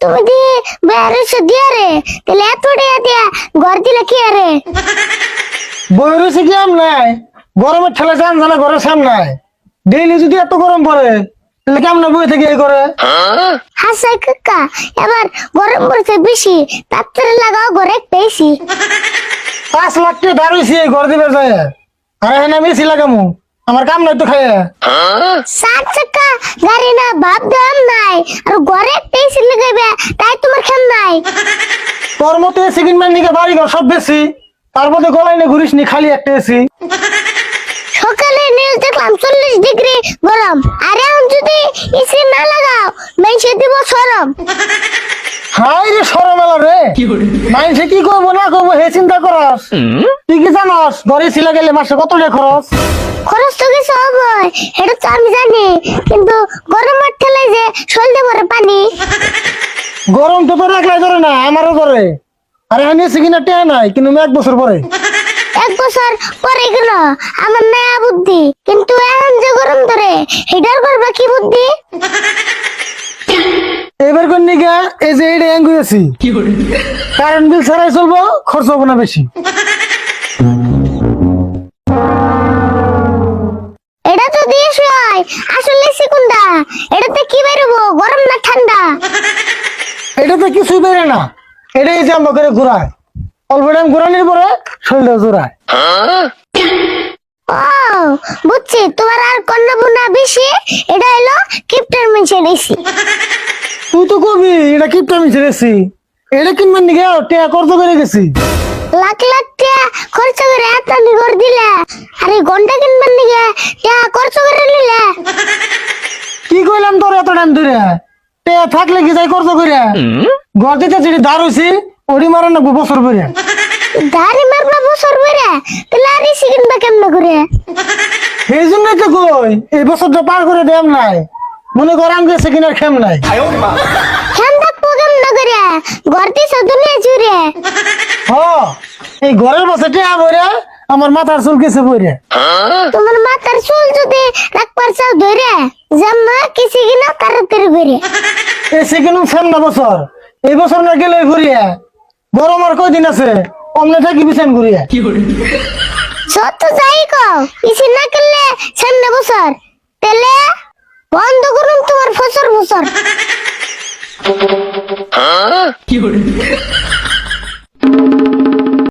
তুমি দি বেরোছো দিয়া রে। তাহলে এত টাকা দিয়া ঘর দিলে কি আরে বই রয়েছে কি আম নাই? গরমের ঠেলা যান জানা ঘরের সামনে ডেইলি যদি এত গরম পড়ে তাহলে কেমন বই থেকে এই করে? হাসাই কাকা এবার গরম পড়ছে বেশি তাড়াতাড়ি লাগাও ঘরে পেয়েছি পাঁচ লাখ টাকা ধার হয়েছে এই ঘর দিবে যায়। আর হ্যাঁ আমি এসি লাগামু। আমার কাম নাই তো খাইয়া। সাত চাকা গাড়ি না ভাব দাম নাই আর ঘরে পেয়েছি লাগাইবে তাই তোমার খেম নাই। তোর মতো এসি কিনবেন নিকে বাড়ি ঘর সব বেশি তার মধ্যে গলায় নিয়ে ঘুরিস নি খালি একটা এসি সকালে নিউজ দেখলাম চল্লিশ ডিগ্রি গরম আর এখন যদি এসি না লাগাও মেনসে দিব সরম। হাই রে সরমেলা রে। মাইনসে কি করব না করব হে চিন্তা করস। তুই কি জানস ঘরে এসি লাগাইলে মাসে কত টাকা খরচ? খরচ তো কিছু হবে এটা তো আমি জানি কিন্তু গরমের ঠেলে যে সলতে পরে পানি। গরম তো তোর একলাই ধরে না আমারও ধরে। আরে আমি এসি কিনা টেয়া নাই কিন্তু এক বছর পরে। এক বছর পরে গেল আমার নয়া বুদ্ধি কিন্তু এখন যে গরম ধরে হিটার করবা কি বুদ্ধি? এবার কোন নিগা এই যে এটা অ্যাঙ্গু আছি। কারেন্ট বিল ছাড়াই চলবো খরচ হব না বেশি। আসলে সিকুন্দা এটাতে কি বেরোবো? গরম না ঠান্ডা? এটাতে কিছুই বেরে না। এটাই যে আমরা করে ঘুরায় অল্প টাইম ঘুরানোর পরে শরীরটা জোড়ায়। ও বুঝছি তোমার আর কন্যা বুনা বেশি? এটা হলো কিপ্টার তুই তো কবি এটা কিপটা আমি ছেড়েছি এটা কিনবেন নিগে টেয়া কর্ত করে গেছি। লাখ লাখ টাকা খরচ করে এত নিগর দিলে? আরে ঘণ্টা নিগে টাকা খরচ করে নিলে কি কইলাম তোর এত টাইম ধরে? টেয়া থাকলে কি যাই কর্ত করে ঘর দিতে যেটি ধার হয়েছি ওটি মারা না বছর পরে দাড়ি মারবা বছর বেড়ে তাহলে আর এসি কিনবা কেমনে করে সেই জন্যই তো কই এই বছরটা পার করে দেম নাই। মনে কর আমি গেছে কিনার খেম নাই। খেন থাকব কেমনে করে ঘর? দিছ দুনিয়া জুড়ে। হ এই ঘরের বসে টেয়া বইরে আমার মাথার চুল কেছে বইরে। তোমার মাথার চুল যদি রাখবার চাও ধরে জাম্মা কিছু কিনা তাড়াতাড়ি করে এই সেকেন্ড ফেম না বছর। এই বছর না গেলে ঘুরিয়ে। গরম আর কয়দিন আছে? অমনে থাকি বিছান ঘুরিয়ে। সত্য যাই কও ইসি না করলে সামনে বছর। তেলে বন্ধ করুন তোমার ফসর বছর।